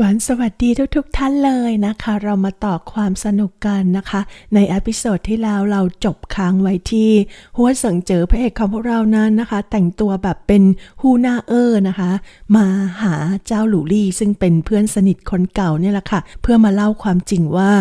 หวานสวัสดีทุกๆทท่านเลยนะคะ เรามาต่อความสนุกกันนะคะ ในอพิโซดที่แล้วเราจบค้างไว้ที่หัวสิงเจอพระเอกของพวกเรานั้นนะคะ แต่งตัวแบบเป็นฮูนาเออร์นะคะ มาหาเจ้าหลูลี่ ซึ่งเป็นเพื่อนสนิทคนเก่าเนี่ยแหละค่ะ เพื่อมาเล่าความจริงว่า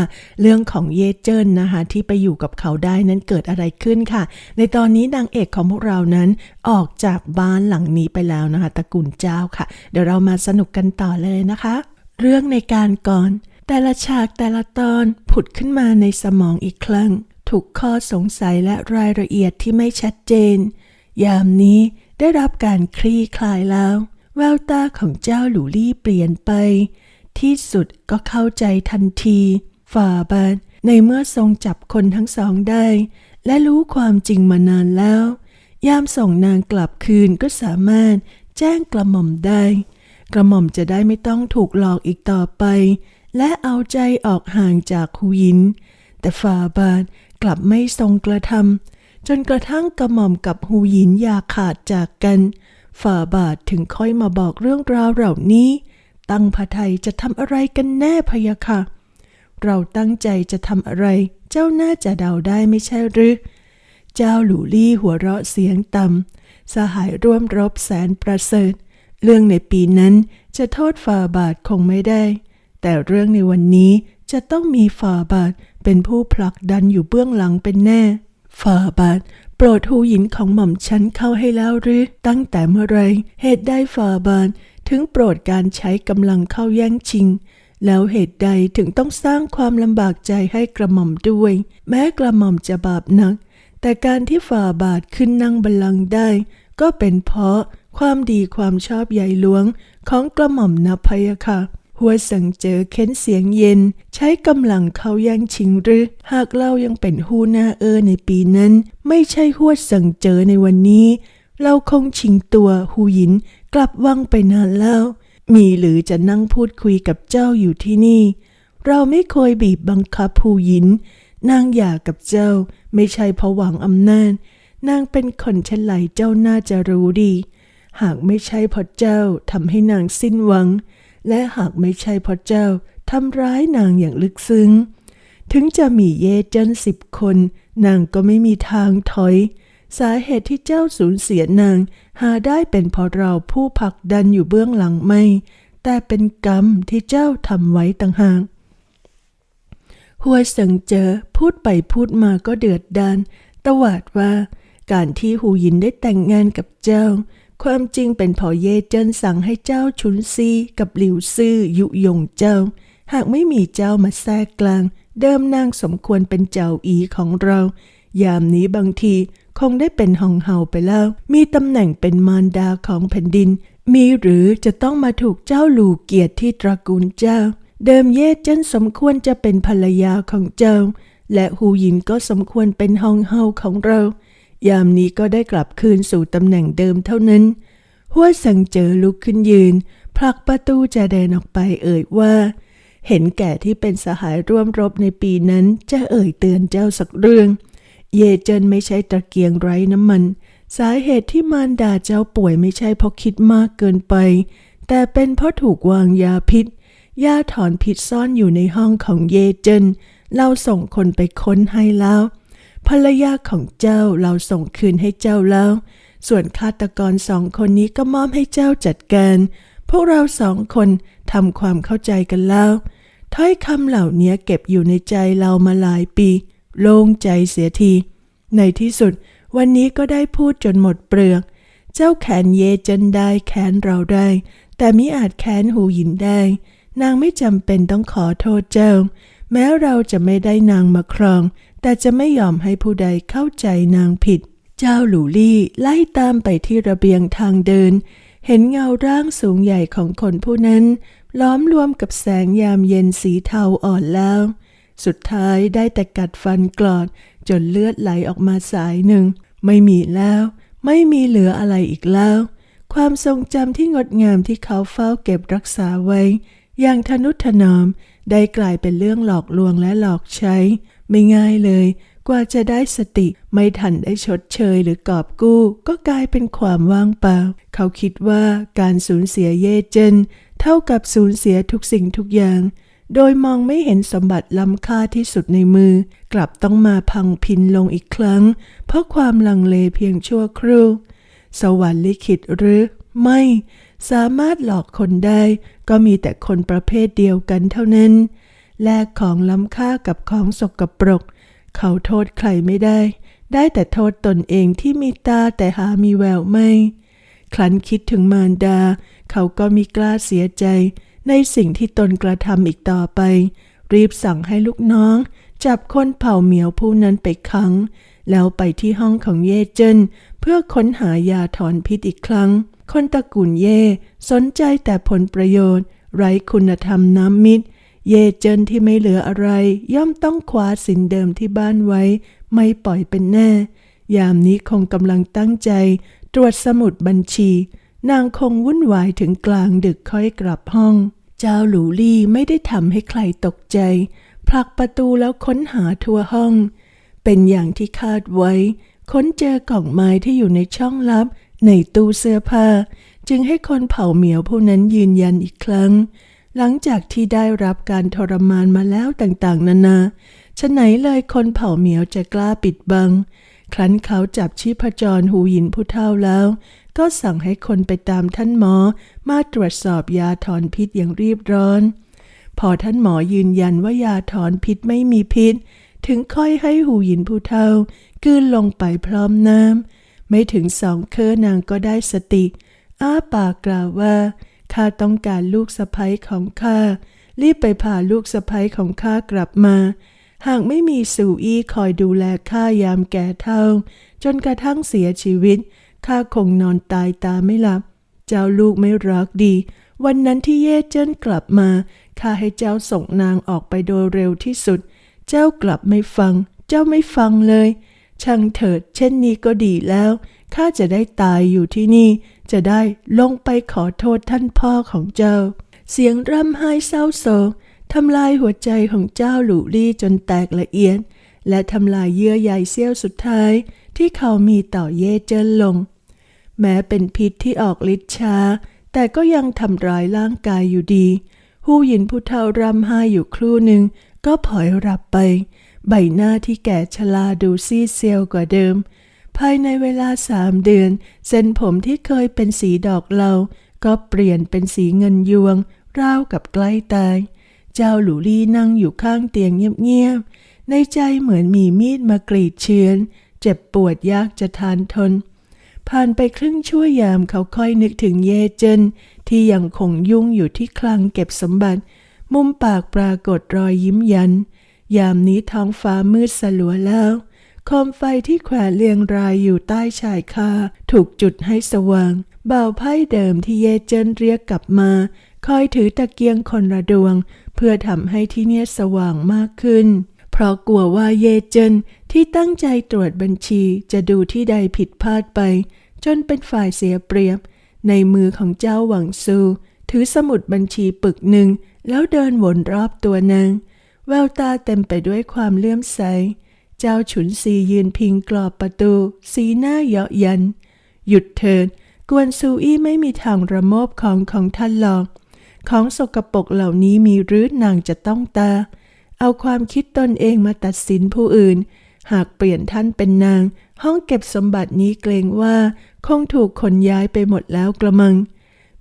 เรื่องของเยเจินนะคะ ที่ไปอยู่กับเขาได้นั้นเกิดอะไรขึ้นค่ะ ในตอนนี้นางเอกของพวกเรานั้นออกจากบ้านหลังนี้ไปแล้วนะคะตระกูลเจ้าค่ะ เดี๋ยวเรามาสนุกกันต่อเลยนะคะ เรื่องในการก่อน แต่ละฉากแต่ละตอนผุดขึ้นมาในสมองอีกครั้งถูกข้อสงสัยและรายละเอียดที่ไม่ชัดเจน ยามนี้ได้รับการคลี่คลายแล้ว แววตาของเจ้าหลูลี่เปลี่ยนไป ที่สุดก็เข้าใจทันที ฝ่าบาทในเมื่อทรงจับคนทั้งสองได้ และรู้ความจริงมานานแล้ว ยามส่งนางกลับคืนก็สามารถแจ้งกระหม่อมได้ กระหม่อมจะได้ไม่ต้องถูกหลอกอีกต่อไป และเอาใจออกห่างจากหูยิน แต่ฝ่าบาทกลับไม่ทรงกระทำจนกระทั่งกระหม่อมกับหูหยินอย่าขาดจากกัน ฝ่าบาทถึงค่อยมาบอกเรื่องราวเหล่านี้ ตั้งพระไทยจะทำอะไรกันแน่พยะค่ะ เราตั้งใจจะทำอะไร เจ้าน่าจะเดาได้ไม่ใช่หรือ เจ้าหลูลี่หัวเราะเสียงต่ำสหายร่วมรบแสนประเสริฐ เรื่องในปีนั้นจะโทษฝ่าบาทคงไม่ได้ แต่เรื่องในวันนี้จะต้องมีฝ่าบาทเป็นผู้ผลักดันอยู่เบื้องหลังเป็นแน่ฝ่าบาทโปรดหูหญินของหม่อมฉันเข้าให้แล้วหรือ ตั้งแต่เมื่อไรเหตุใดฝ่าบาทถึงโปรดการใช้กำลังเข้าแย่งชิง แล้วเหตุใดถึงต้องสร้างความลำบากใจให้กระหม่อมด้วย แม้กระหม่อมจะบาปหนัก แต่การที่ฝ่าบาทขึ้นนั่งบัลลังก์ได้ ก็เป็นเพราะ ความดีความชอบใหญ่หลวงของกระหม่อมนับพยค่ะ หัวสังเจอเค้นเสียงเย็น ใช้กำลังเขาย่งชิงหรือ หากเรายังเป็นหูหน้าเออในปีนั้น ไม่ใช่หัวสังเจอในวันนี้ เราคงชิงตัวหูหยินกลับวังไปนานแล้ว มีหรือจะนั่งพูดคุยกับเจ้าอยู่ที่นี่ เราไม่เคยบีบบังคับหูหยินนางหย่ากับเจ้าไม่ใช่เพราะหวังอำนาจ นางเป็นคนเฉลยเจ้าน่าจะรู้ดี หากไม่ใช่พระเจ้าทำให้นางสิ้นหวัง และหากไม่ใช่พระเจ้าทำร้ายนางอย่างลึกซึ้ง ถึงจะมีเยเจนสิบคน นางก็ไม่มีทางถอย สาเหตุที่เจ้าสูญเสียนาง หาได้เป็นเพราะเราผู้ผลักดันอยู่เบื้องหลังไม่ แต่เป็นกรรมที่เจ้าทำไว้ต่างหากหัวเสิงเจอพูดไปพูดมาก็เดือดดานตวาดว่า การที่หูหยินได้แต่งงานกับเจ้า ความจริงเป็นพอเย่เจิ้นสั่งให้เจ้าชุนซีกับหลิวซื่อยุยงเจ้า หากไม่มีเจ้ามาแทรกกลาง เดิมนางสมควรเป็นเจ้าอีของเรา ยามนี้บางทีคงได้เป็นหองเฮาไปแล้ว มีตำแหน่งเป็นมารดาของแผ่นดิน มีหรือจะต้องมาถูกเจ้าหลูเกียรติที่ตระกูลเจ้า เดิมเย่เจิ้นสมควรจะเป็นภรรยาของเจ้า และหูหยินก็สมควรเป็นหองเฮาของเรา ยามนี้ก็ได้กลับคืนสู่ตำแหน่งเดิมเท่านั้น หัวสังเจอลุกขึ้นยืน ผลักประตูจะเดินออกไปเอ่ยว่า เห็นแก่ที่เป็นสหายร่วมรบในปีนั้นจะเอ่ยเตือนเจ้าสักเรื่อง เยเจินไม่ใช่ตะเกียงไร้น้ำมัน สาเหตุที่มารดาเจ้าป่วยไม่ใช่เพราะคิดมากเกินไป แต่เป็นเพราะถูกวางยาพิษยาถอนพิษซ่อนอยู่ในห้องของเยเจินเราส่งคนไปค้นให้แล้ว ภรรยาของเจ้าเราส่งคืนให้เจ้าแล้ว ส่วนฆาตกรสองคนนี้ก็มอบให้เจ้าจัดการ พวกเราสองคนทำความเข้าใจกันแล้ว ถ้อยคำเหล่านี้เก็บอยู่ในใจเรามาหลายปี โล่งใจเสียที ในที่สุด วันนี้ก็ได้พูดจนหมดเปลือก เจ้าแขนเยเจนได้แขนเราได้ แต่มิอาจแขนหูหินได้ นางไม่จำเป็นต้องขอโทษเจ้า แม้เราจะไม่ได้นางมาครองแต่จะไม่ยอมให้ผู้ใดเข้าใจนางผิด เจ้าหลูลี่ไล่ตามไปที่ระเบียงทางเดิน เห็นเงาร่างสูงใหญ่ของคนผู้นั้น ล้อมรวมกับแสงยามเย็นสีเทาอ่อนแล้ว สุดท้ายได้แต่กัดฟันกรอด จนเลือดไหลออกมาสายหนึ่ง ไม่มีแล้ว ไม่มีเหลืออะไรอีกแล้ว ความทรงจำที่งดงามที่เขาเฝ้าเก็บรักษาไว้ อย่างทนุถนอมได้กลายเป็นเรื่องหลอกลวงและหลอกใช้ ไม่ง่ายเลย กว่าจะได้สติไม่ทันได้ชดเชยหรือกอบกู้ ก็กลายเป็นความว่างเปล่า เขาคิดว่าการสูญเสียเย่เจน เท่ากับสูญเสียทุกสิ่งทุกอย่าง โดยมองไม่เห็นสมบัติล้ำค่าที่สุดในมือ กลับต้องมาพังพินลงอีกครั้ง เพราะความลังเลเพียงชั่วครู่สวรรค์ลิขิตหรือไม่สามารถหลอกคนได้ ก็มีแต่คนประเภทเดียวกันเท่านั้น แลกของล้ำค่ากับของสกปรก เขาโทษใครไม่ได้ ได้แต่โทษตนเองที่มีตาแต่หามีแววไม่ ครั้นคิดถึงมารดา เขาก็มีกล้าเสียใจ ในสิ่งที่ตนกระทำอีกต่อไป รีบสั่งให้ลูกน้อง จับคนเผ่าเหมียวผู้นั้นไปขัง แล้วไปที่ห้องของเย่เจินเพื่อค้นหายาถอนพิษอีกครั้ง คนตระกูลเย่สนใจแต่ผลประโยชน์ ไร้คุณธรรมน้ำมิตร เย่เจินที่ไม่เหลืออะไร ย่อมต้องคว้าสินเดิมที่บ้านไว้ ไม่ปล่อยเป็นแน่ ยามนี้คงกำลังตั้งใจ ตรวจสมุดบัญชี นางคงวุ่นวายถึงกลางดึกค่อยกลับห้อง เจ้าหลูลี่ไม่ได้ทำให้ใครตกใจ ผลักประตูแล้วค้นหาทั่วห้อง เป็นอย่างที่คาดไว้ ค้นเจอกล่องไม้ที่อยู่ในช่องลับ ในตู้เสื้อผ้า จึงให้คนเผาเหมียวผู้นั้นยืนยันอีกครั้ง หลังจากที่ได้รับการทรมานมาแล้วต่างๆ นานาฉะไหนเลยคนเผ่าเหมียวจะกล้าปิดบัง ครั้นเขาจับชีพจรหูหยินผู้เฒ่าแล้ว ก็สั่งให้คนไปตามท่านหมอมาตรวจสอบยาถอนพิษอย่างรีบร้อน พอท่านหมอยืนยันว่ายาถอนพิษไม่มีพิษ ถึงค่อยให้หูหยินผู้เฒ่ากืนลงไปพร้อมน้ำไม่ถึงสองเคอนางก็ได้สติ อ้าปากกล่าวว่า ข้าต้องการลูกสะใภ้ของข้า รีบไปพาลูกสะใภ้ของข้ากลับมา หากไม่มีสู่อี้คอยดูแลข้ายามแก่เท่า จนกระทั่งเสียชีวิต ข้าคงนอนตายตาไม่หลับ เจ้าลูกไม่รักดี วันนั้นที่เย่เจิ้นกลับมา ข้าให้เจ้าส่งนางออกไปโดยเร็วที่สุด เจ้ากลับไม่ฟัง เจ้าไม่ฟังเลย ช่างเถิด เช่นนี้ก็ดีแล้ว ข้าจะได้ตายอยู่ที่นี่ จะได้ลงไปขอโทษท่านพ่อของเจ้า เสียงร่ำไห้เศร้าโศกทำลายหัวใจของเจ้าหลูลี่จนแตกละเอียด และทำลายเยื่อใยเสี้ยวสุดท้าย ที่เขามีต่อเย่เจิ้นลง แม้เป็นพิษที่ออกฤทธิ์ช้า แต่ก็ยังทำร้ายร่างกายอยู่ดี หูหยินผู้เฒ่าร่ำไห้อยู่ครู่หนึ่งก็ผลอยรับไป ใบหน้าที่แก่ชราดูซีเซียวกว่าเดิม ภายในเวลาสามเดือน เส้นผมที่เคยเป็นสีดอกเหลาก็เปลี่ยนเป็นสีเงินยวง ราวกับใกล้ตาย เจ้าหลูลี่นั่งอยู่ข้างเตียงเงียบๆ ในใจเหมือนมีมีดมากรีดเชือนเจ็บปวดยากจะทานทน ผ่านไปครึ่งชั่วยามเขาค่อยนึกถึงเยเจนที่ยังคงยุ่งอยู่ที่คลังเก็บสมบัติ มุมปากปรากฏรอยยิ้มยัน ยามนี้ท้องฟ้ามืดสลัวแล้ว คมไฟที่แขวนเรียงรายอยู่ใต้ชายคาถูกจุดให้สว่าง เบาไพ่เดิมที่เยเจนเรียกกลับมา คอยถือตะเกียงคนละดวง เพื่อทำให้ที่เนี่ยสว่างมากขึ้น เพราะกลัวว่าเยเจนที่ตั้งใจตรวจบัญชีจะดูที่ใดผิดพลาดไป จนเป็นฝ่ายเสียเปรียบ ในมือของเจ้าหวังซู ถือสมุดบัญชีปึกหนึ่ง แล้วเดินวนรอบตัวนางแววตาเต็มไปด้วยความเลื่อมใส เจ้าฉุนซียืนพิงกรอบประตู สีหน้าเยาะยัน หยุดเถิดกวนซูอี้ไม่มีทางระโมบของของท่านหรอก ของสกปรกเหล่านี้มีรือนางจะต้องตา เอาความคิดตนเองมาตัดสินผู้อื่น หากเปลี่ยนท่านเป็นนาง ห้องเก็บสมบัตินี้เกรงว่า คงถูกขนย้ายไปหมดแล้วกระมัง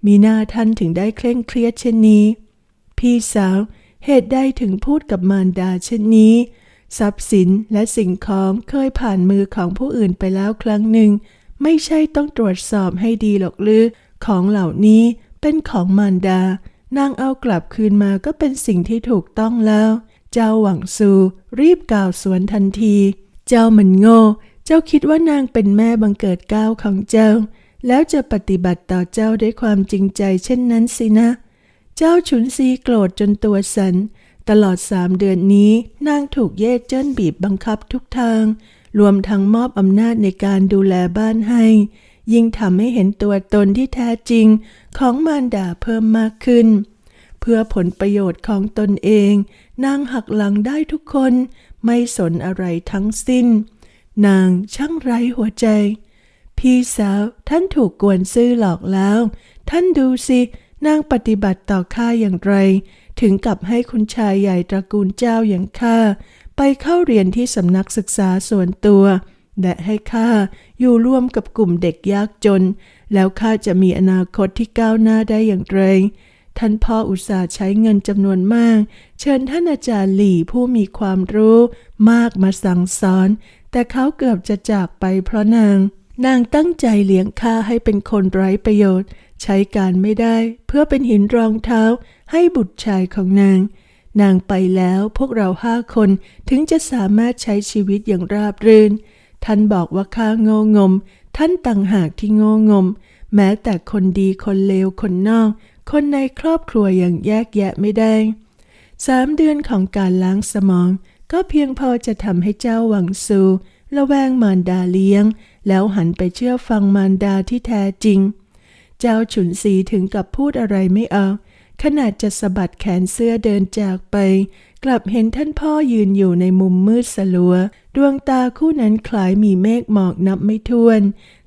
มีหน้าท่านถึงได้เคร่งเครียดเช่นนี้ พี่สาว เหตุใดถึงพูดกับมารดาเช่นนี้ ทรัพย์สินและสิ่งของเคยผ่านมือของผู้อื่นไปแล้วครั้งหนึ่ง ไม่ใช่ต้องตรวจสอบให้ดีหรอกหรือ ของเหล่านี้เป็นของมารดา นางเอากลับคืนมาก็เป็นสิ่งที่ถูกต้องแล้ว เจ้าหวังซูรีบกล่าวสวนทันที เจ้ามันโง่ เจ้าคิดว่านางเป็นแม่บังเกิดก้าวของเจ้า แล้วจะปฏิบัติต่อเจ้าด้วยความจริงใจเช่นนั้นสินะ เจ้าฉุนซีโกรธจนตัวสัน ตลอดสามเดือนนี้นางถูกเย่เจิ้นบีบบังคับทุกทาง รวมทั้งมอบอำนาจในการดูแลบ้านให้ ยิ่งทำให้เห็นตัวตนที่แท้จริงของมารดาเพิ่มมากขึ้น เพื่อผลประโยชน์ของตนเอง นางหักหลังได้ทุกคน ไม่สนอะไรทั้งสิ้น นางช่างไร้หัวใจ พี่สาวท่านถูกกวนซื่อหลอกแล้ว ท่านดูสินางปฏิบัติต่อข้าอย่างไร ถึงกับให้คุณชายใหญ่ตระกูลเจ้าอย่างข้าไปเข้าเรียนที่สำนักศึกษาส่วนตัว และให้ข้าอยู่ร่วมกับกลุ่มเด็กยากจน แล้วข้าจะมีอนาคตที่ก้าวหน้าได้อย่างไร ท่านพ่ออุตส่าห์ใช้เงินจำนวนมาก เชิญท่านอาจารย์หลี่ผู้มีความรู้มากมาสั่งสอน แต่เขาเกือบจะจากไปเพราะนาง นางตั้งใจเลี้ยงข้าให้เป็นคนไร้ประโยชน์ใช้การไม่ได้เพื่อเป็นหินรองเท้าให้บุตรชายของนาง นางไปแล้วพวกเราห้าคนถึงจะสามารถใช้ชีวิตอย่างราบรื่น ท่านบอกว่าข้าโง่งม ท่านต่างหากที่โง่งม แม้แต่คนดีคนเลวคนนอก คนในครอบครัวอย่างแยกแยะไม่ได้สามเดือนของการล้างสมอง ก็เพียงพอจะทำให้เจ้าหวังซูระแวงมารดาเลี้ยง แล้วหันไปเชื่อฟังมารดาที่แท้จริง เจ้าฉุนสีถึงกับพูดอะไรไม่ออกขนาดจะสะบัดแขนเสื้อเดินจากไป กลับเห็นท่านพ่อยืนอยู่ในมุมมืดสลัว ดวงตาคู่นั้นคล้ายมีเมฆหมอกนับไม่ถ้วน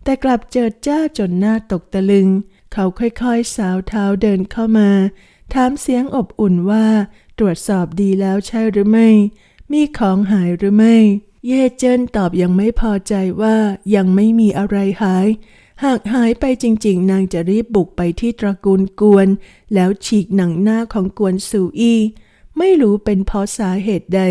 แต่กลับเจิดจ้าจนหน้าตกตะลึง เขาค่อยๆสาวเท้าเดินเข้ามา ถามเสียงอบอุ่นว่า ตรวจสอบดีแล้วใช่หรือไม่ มีของหายหรือไม่ เย่เจิ้นตอบยังไม่พอใจว่ายังไม่มีอะไรหาย หากหายไปจริง ๆ นางจะรีบบุกไปที่ตระกูลกวน แล้วฉีกหนังหน้าของกวนสูอี้ไม่รู้เป็นเพราะสาเหตุใด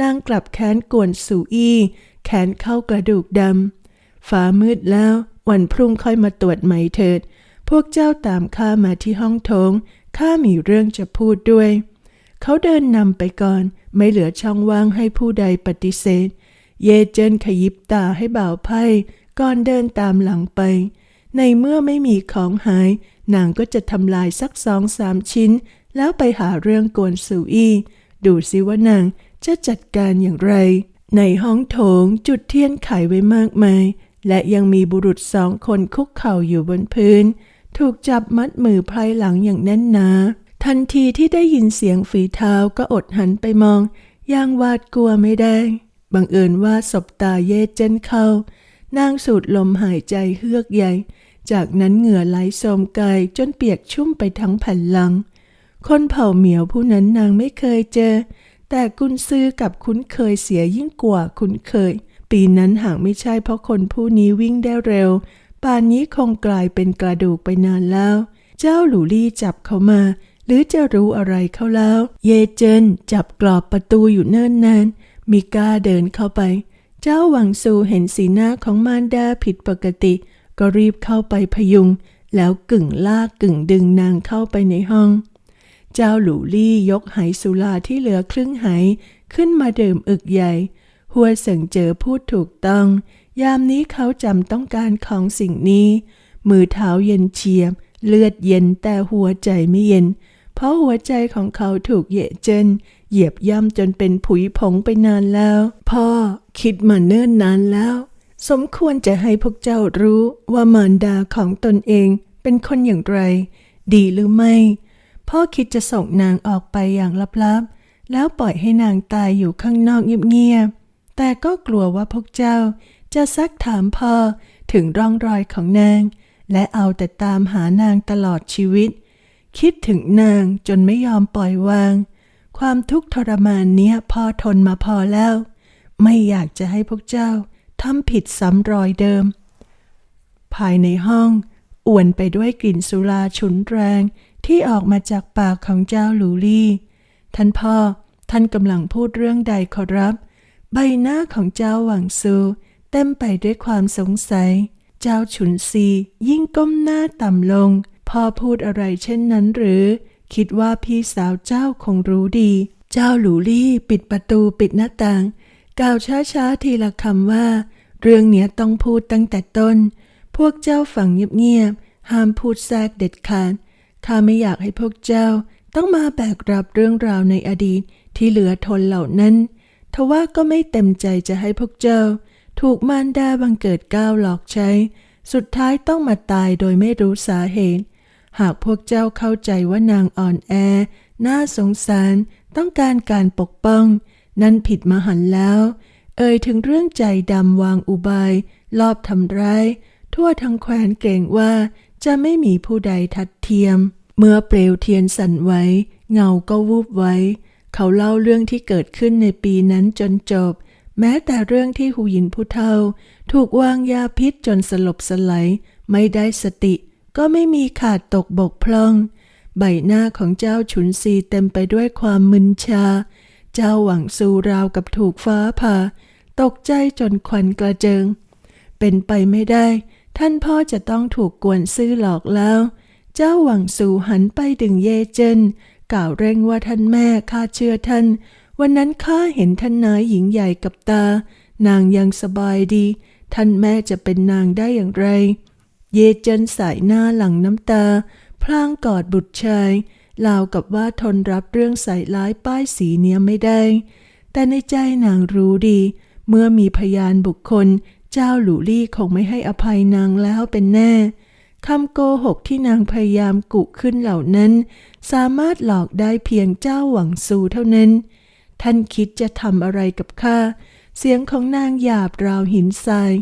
นางกลับแค้นกวนสูอี้แขนเข้ากระดูกดำฟ้ามืดแล้ว วันพรุ่งค่อยมาตรวจไหมเถิด พวกเจ้าตามข้ามาที่ห้องโถงข้ามีเรื่องจะพูดด้วย เขาเดินนำไปก่อน ไม่เหลือช่องว่างให้ผู้ใดปฏิเสธ เยเจินขยิบตาให้บ่าวไพ่ ก่อนเดินตามหลังไป ในเมื่อไม่มีของหาย นางก็จะทำลายสักสองสามชิ้น แล้วไปหาเรื่องกวนสูอี้ดูสิว่านางจะจัดการอย่างไร ในห้องโถงจุดเทียนไขไว้มากมาย และยังมีบุรุษสองคนคุกเข่าอยู่บนพื้น ถูกจับมัดมือไพรหลังอย่างแน่นหนาทันทีที่ได้ยินเสียงฝีเท้าก็อดหันไปมองอย่างหวาดกลัวไม่ได้ บังเอิญว่าศบตาเย่เจนเข้า นางสูดลมหายใจเฮือกใหญ่ จากนั้นเหงื่อไหลโสมกายจนเปียกชุ่มไปทั้งแผ่นหลัง คนเผ่าเหมียวผู้นั้นนางไม่เคยเจอ แต่กุนซือกับคุ้นเคยเสียยิ่งกว่าคุ้นเคย ปีนั้นหากไม่ใช่เพราะคนผู้นี้วิ่งได้เร็ว ป่านนี้คงกลายเป็นกระดูกไปนานแล้ว เจ้าหลูลี่จับเขามา หรือจะรู้อะไรเขาแล้ว เยเจนจับกรอบประตูอยู่เนิ่นนานมิก้าเดินเข้าไป เจ้าหวังซูเห็นสีหน้าของมารดาผิดปกติ ก็รีบเข้าไปพยุง แล้วกึ่งลากกึ่งดึงนางเข้าไปในห้อง เจ้าหลูลี่ยกไหสุราที่เหลือครึ่งไหขึ้นมาดื่มอึกใหญ่ หัวเสิงเจอพูดถูกต้อง ยามนี้เขาจำต้องการของสิ่งนี้ มือเท้าเย็นเฉียบ เลือดเย็นแต่หัวใจไม่เย็น เพราะหัวใจของเขาถูกเหยะเจน เหยียบย่ำจนเป็นผุยผงไปนานแล้ว พ่อคิดมาเนิ่นนานแล้ว สมควรจะให้พวกเจ้ารู้ว่ามารดาของตนเองเป็นคนอย่างไร ดีหรือไม่ พ่อคิดจะส่งนางออกไปอย่างลับๆ แล้วปล่อยให้นางตายอยู่ข้างนอกเงียบๆแต่ก็กลัวว่าพวกเจ้าจะซักถามพ่อถึงร่องรอยของนาง และเอาแต่ตามหานางตลอดชีวิต คิดถึงนางจนไม่ยอมปล่อยวาง ความทุกข์ทรมานเนี้ยพอทนมาพอแล้ว ไม่อยากจะให้พวกเจ้าทำผิดซ้ำรอยเดิม ภายในห้องอวนไปด้วยกลิ่นสุราฉุนแรงที่ออกมาจากปากของเจ้าลูลี่ท่านพ่อท่านกำลังพูดเรื่องใดขอรับ ใบหน้าของเจ้าหวังซู เต็มไปด้วยความสงสัย เจ้าฉุนซียิ่งก้มหน้าต่ำลง พ่อพูดอะไรเช่นนั้นหรือ คิดว่าพี่สาวเจ้าคงรู้ดี เจ้าหลูลี่ปิดประตูปิดหน้าต่าง กล่าวช้าๆทีละคำว่า เรื่องเนี้ยต้องพูดตั้งแต่ต้น พวกเจ้าฝังเงียบๆห้ามพูดแทรกเด็ดขาดข้าไม่อยากให้พวกเจ้าต้องมาแบกรับเรื่องราวในอดีตที่เหลือทนเหล่านั้นทว่าก็ไม่เต็มใจจะให้พวกเจ้า ถูกมารดาบังเกิดก้าวหลอกใช้ สุดท้ายต้องมาตายโดยไม่รู้สาเหตุ หากพวกเจ้าเข้าใจว่านางอ่อนแอ น่าสงสาร ต้องการการปกป้อง นั่นผิดมหันแล้ว เอ่ยถึงเรื่องใจดำวางอุบาย ลอบทำร้าย ทั่วทั้งแคว้นเกรงว่าจะไม่มีผู้ใดทัดเทียม เมื่อเปลวเทียนสั่นไหวเงาก็วูบไว้ เขาเล่าเรื่องที่เกิดขึ้นในปีนั้นจนจบ แม้แต่เรื่องที่หูหยินผู้เฒ่า ถูกวางยาพิษจนสลบสลายไม่ได้สติ ก็ไม่มีขาดตกบกพร่อง ใบหน้าของเจ้าฉุนซีเต็มไปด้วยความมึนชา เจ้าหวังสูราวกับถูกฟ้าผ่า ตกใจจนควันกระเจิง เป็นไปไม่ได้ ท่านพ่อจะต้องถูกกวนซื้อหลอกแล้ว เจ้าหวังสูหันไปดึงเยเจนกล่าวเร่งว่าท่านแม่ข้าเชื่อท่าน วันนั้นข้าเห็นท่านนายหญิงใหญ่กับตา นางยังสบายดี ท่านแม่จะเป็นนางได้อย่างไร เยจินสายหน้าหลังน้ำตา พลางกอดบุตรชายลาวกับว่าทนรับเรื่องใส่ร้ายป้ายสีเนี้ยไม่ได้ แต่ในใจนางรู้ดี เมื่อมีพยานบุคคล เจ้าหลูลี่คงไม่ให้อภัยนางแล้วเป็นแน่คำโกหกที่นางพยายามกุขึ้นเหล่านั้น สามารถหลอกได้เพียงเจ้าหวังซูเท่านั้น ท่านคิดจะทำอะไรกับข้า เสียงของนางหยาบราวหินทราย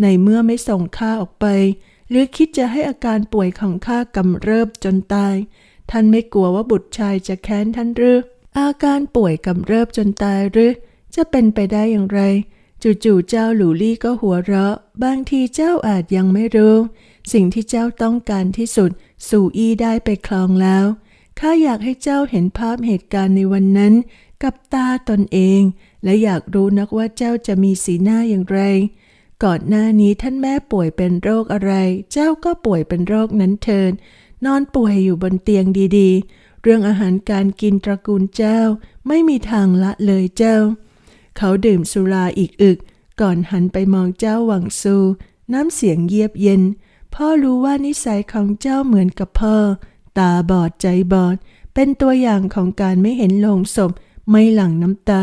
ในเมื่อไม่ส่งข้าออกไป หรือคิดจะให้อาการป่วยของข้ากำเริบจนตาย ท่านไม่กลัวว่าบุตรชายจะแค้นท่านหรือ อาการป่วยกำเริบจนตายหรือ จะเป็นไปได้อย่างไร จู่ๆเจ้าหลูลี่ก็หัวเราะ บางทีเจ้าอาจยังไม่รู้ สิ่งที่เจ้าต้องการที่สุด สู่อี้ได้ไปคลองแล้วข้าอยากให้เจ้าเห็นภาพเหตุการณ์ในวันนั้น กับตาตนเอง และอยากรู้นักว่าเจ้าจะมีสีหน้าอย่างไร ก่อนหน้านี้ท่านแม่ป่วยเป็นโรคอะไร เจ้าก็ป่วยเป็นโรคนั้นเทิน นอนป่วยอยู่บนเตียงดีๆ เรื่องอาหารการกินตระกูลเจ้า ไม่มีทางละเลยเจ้า เขาดื่มสุราอีกอึก ก่อนหันไปมองเจ้าหวังซู น้ำเสียงเยียบเย็น พ่อรู้ว่านิสัยของเจ้าเหมือนกับพ่อ ตาบอดใจบอด เป็นตัวอย่างของการไม่เห็นโลงศพ ไม่หลั่งน้ำตา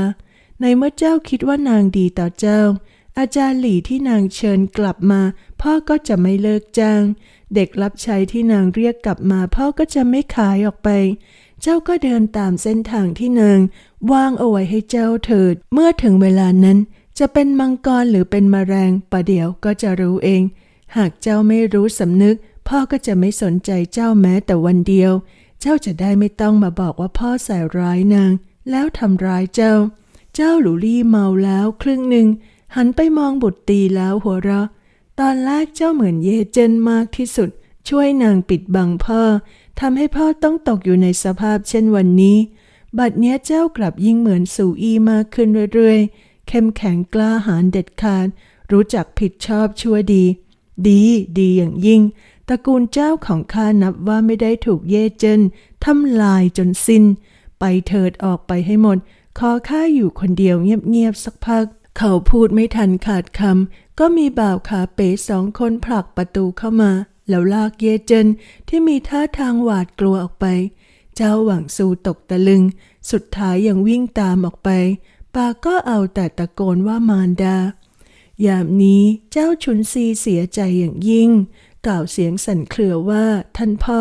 ในเมื่อเจ้าคิดว่านางดีต่อเจ้า อาจารย์หลี่ที่นางเชิญกลับมา พ่อก็จะไม่เลิกจ้าง เด็กรับใช้ที่นางเรียกกลับมา พ่อก็จะไม่ขายออกไป เจ้าก็เดินตามเส้นทางที่นางวางเอาไว้ให้เจ้าเถิด เมื่อถึงเวลานั้น จะเป็นมังกรหรือเป็นมแมลงประเดี๋ยวก็จะรู้เอง หากเจ้าไม่รู้สำนึก พ่อก็จะไม่สนใจเจ้าแม้แต่วันเดียว เจ้าจะได้ไม่ต้องมาบอกว่าพ่อใส่ร้ายนาง แล้วทำร้ายเจ้า เจ้าหลูลี่เมาแล้วครึ่งหนึ่ง หันไปมองบุตรตีแล้วหัวเราะ ตอนแรกเจ้าเหมือนเยเจนมากที่สุด ช่วยนางปิดบังพ่อทำให้พ่อต้องตกอยู่ในสภาพเช่นวันนี้ บัดเนี้ยเจ้ากลับยิ่งเหมือนสู่อีมากขึ้นเรื่อยๆ เข้มแข็งกล้าหาญเด็ดขาด รู้จักผิดชอบชั่วดี ดีดีอย่างยิ่ง ตระกูลเจ้าของข้านับว่าไม่ได้ถูกเย่เจนทำลายจนสิ้น ไปเถิดออกไปให้หมด ขอข้าอยู่คนเดียวเงียบๆสักพัก เขาพูดไม่ทันขาดคำก็มีบ่าวขาเป๋สองคนผลักประตูเข้ามา แล้วลากเยเจนที่มีท่าทางหวาดกลัวออกไป เจ้าหวังซูตกตะลึง สุดท้ายยังวิ่งตามออกไป ปาก็เอาแต่ตะโกนว่ามารดา ยามนี้เจ้าชุนซีเสียใจอย่างยิ่ง กล่าวเสียงสั่นเครือว่าท่านพ่อ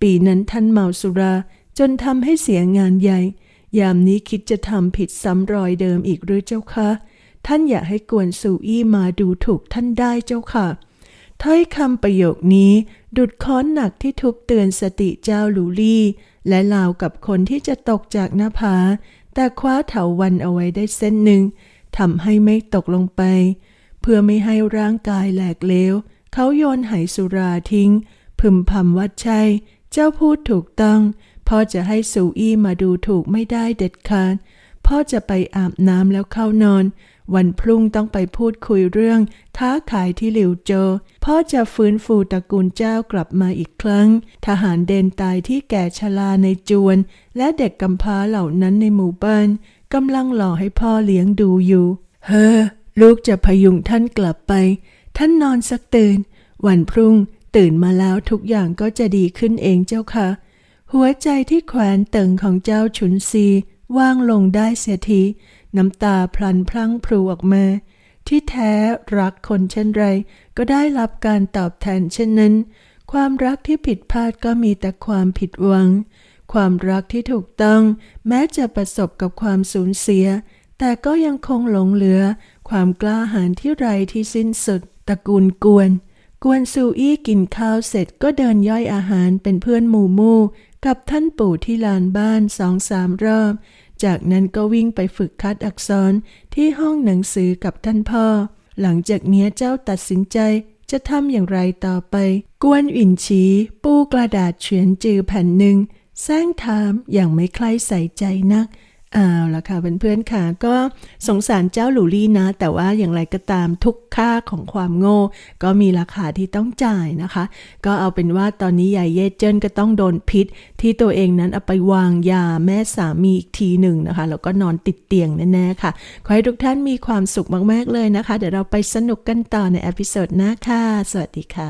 ปีนั้นท่านเมาสุราจนทำให้เสียงานใหญ่ ยามนี้คิดจะทำผิดซ้ำรอยเดิมอีกหรือเจ้าคะ ท่านอย่าให้กวนสู่อี้มาดูถูกท่านได้เจ้าค่ะ ถ้อยคำประโยคนี้ดุดค้อนหนักที่ทุบเตือนสติเจ้าลูลี่ และลาวกับคนที่จะตกจากหน้าผา แต่คว้าเถาวันเอาไว้ได้เส้นหนึ่งทำให้ไม่ตกลงไป เพื่อไม่ให้ร่างกายแหลกเลวเขาโยนไหสุราทิ้ง พึมพำว่าใช่ เจ้าพูดถูกต้องพ่อจะให้สูอี้มาดูถูกไม่ได้เด็ดขาดพ่อจะไปอาบน้ำแล้วเข้านอน วันพรุ่งต้องไปพูดคุยเรื่องค้าขายที่หลิวโจ พ่อจะฟื้นฟูตระกูลเจ้ากลับมาอีกครั้ง ทหารเดนตายที่แก่ชราในจวน และเด็กกำพร้าเหล่านั้นในหมู่บ้านกำลังรอให้พ่อเลี้ยงดูอยู่ เฮ้อ ลูกจะพยุงท่านกลับไป ท่านนอนสักตื่น วันพรุ่งตื่นมาแล้วทุกอย่างก็จะดีขึ้นเองเจ้าค่ะ หัวใจที่แขวนเติงของเจ้าฉุนซีว่างลงได้เสียที น้ำตาพลันพลั้งพลูออกมา ที่แท้รักคนเช่นไร ก็ได้รับการตอบแทนเช่นนั้น ความรักที่ผิดพลาดก็มีแต่ความผิดหวัง ความรักที่ถูกต้อง แม้จะประสบกับความสูญเสีย แต่ก็ยังคงหลงเหลือ ความกล้าหาญที่ไรที่สิ้นสุดตระกูลกวนกวนซูอี้กินข้าวเสร็จก็เดินย่อยอาหารเป็นเพื่อนหมู่มู่กับท่านปู่ที่ลานบ้านสองสามรอบ จากนั้นก็วิ่งไปฝึกคัดอักษรที่ห้องหนังสือกับท่านพ่อ หลังจากเนี้ยเจ้าตัดสินใจจะทำอย่างไรต่อไป กวนอินชี ปูกระดาษเฉียนจือแผ่นหนึ่งแซงถามอย่างไม่ใครใส่ใจนัก เอาละค่ะเพื่อนๆค่ะ ก็สงสารเจ้าหลูลี่นะ แต่ว่าอย่างไรก็ตามทุกค่าของความโง่ ก็มีราคาที่ต้องจ่ายนะคะ ก็เอาเป็นว่าตอนนี้ยายเย่เจิ้นก็ต้องโดนพิษ ที่ตัวเองนั้นเอาไปวางยาแม่สามีอีกทีหนึ่งนะคะแล้วก็นอนติดเตียงแน่ๆค่ะ ขอให้ทุกท่านมีความสุขมากๆเลยนะคะ เดี๋ยวเราไปสนุกกันต่อในเอพิโซดหน้าค่ะ สวัสดีค่ะ